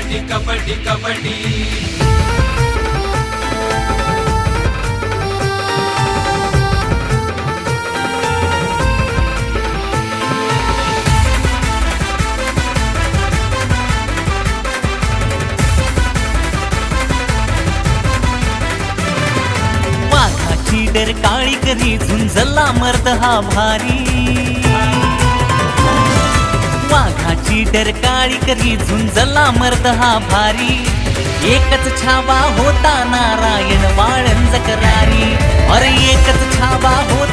कबड्डी कबड्डी कबड्डी. वाघाची डर काळी करी झुंजला मर्द हा भारी. वाघाची काळी करी झुंजला मर्द हा भारी। एकच छावा होता नारायण वाळंज करारी अरे एकच छावा होता